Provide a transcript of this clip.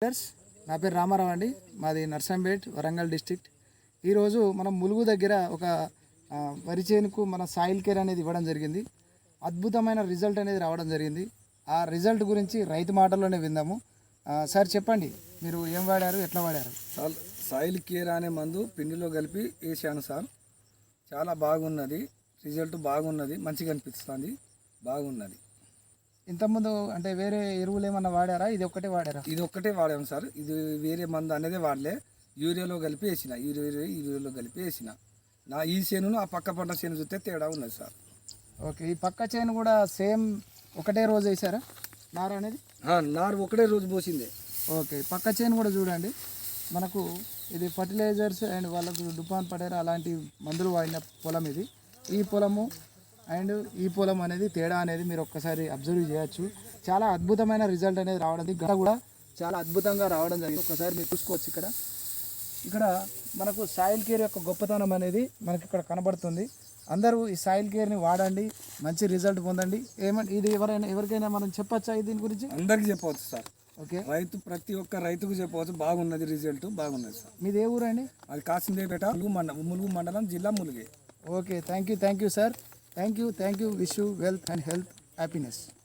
Brothers నా పేరు రామారావు అండి. మాది నర్సంపేట్ వరంగల్ డిస్ట్రిక్ట్. ఈరోజు మనం ములుగు దగ్గర ఒక వరి చేనుకు మన సాయిల్ కేర్ అనేది ఇవ్వడం జరిగింది. అద్భుతమైన రిజల్ట్ అనేది రావడం జరిగింది. ఆ రిజల్ట్ గురించి రైతు మాటల్లోనే విందాము. సార్ చెప్పండి మీరు ఏం వాడారు ఎట్లా వాడారు? సాయిల్ కేర్ అనే మందు పిండిలో కలిపి వేసాను సార్. చాలా బాగున్నది రిజల్ట్ బాగున్నది మంచిగా అనిపిస్తుంది బాగున్నది. ఇంతకుముందు అంటే వేరే ఎరువులు ఏమన్నా వాడారా? ఇది ఒక్కటే వాడారా? ఇది ఒక్కటే వాడాము సార్. ఇది వేరే మందు అనేది వాడలే. యూరియాలో కలిపి వేసిన యూరియా యూరియాలో కలిపి వేసిన. నా ఈ చేనును ఆ పక్క పంట చేను చూస్తే తేడా ఉన్నది సార్. ఓకే ఈ పక్క చేను కూడా సేమ్ ఒకటే రోజు వేసారా? నార అనేది? నారు ఒకటే రోజు పోసిందే. ఓకే పక్క చేను కూడా చూడండి. మనకు ఇది ఫర్టిలైజర్స్ అండ్ వాళ్ళకు డుపాన్ పటేరా అలాంటి మందులు వాడిన పొలం ఇది. ఈ పొలము అండ్ ఈ పొలం అనేది తేడా అనేది మీరు ఒక్కసారి అబ్జర్వ్ చేయొచ్చు. చాలా అద్భుతమైన రిజల్ట్ అనేది రావడం గడ కూడా చాలా అద్భుతంగా రావడం జరిగింది. ఒక్కసారి మీరు చూసుకోవచ్చు ఇక్కడ. ఇక్కడ మనకు సాయిల్ కేర్ యొక్క గొప్పతనం అనేది మనకి ఇక్కడ కనబడుతుంది. అందరూ ఈ సాయిల్ కేర్ని వాడండి మంచి రిజల్ట్ పొందండి. ఏమంటే ఇది ఎవరైనా ఎవరికైనా మనం చెప్పచ్చా దీని గురించి? అందరికీ చెప్పవచ్చు సార్. ఓకే. రైతు ప్రతి ఒక్క రైతుకు చెప్పవచ్చు బాగున్నది రిజల్ట్ బాగున్నది సార్. మీది ఏ ఊరండి? అది కాసిందేపేట ములుగు మండలం ములుగు మండలం జిల్లా ములుగే. Okay thank you thank you sir Thank you, thank you. Wish you wealth and health, happiness.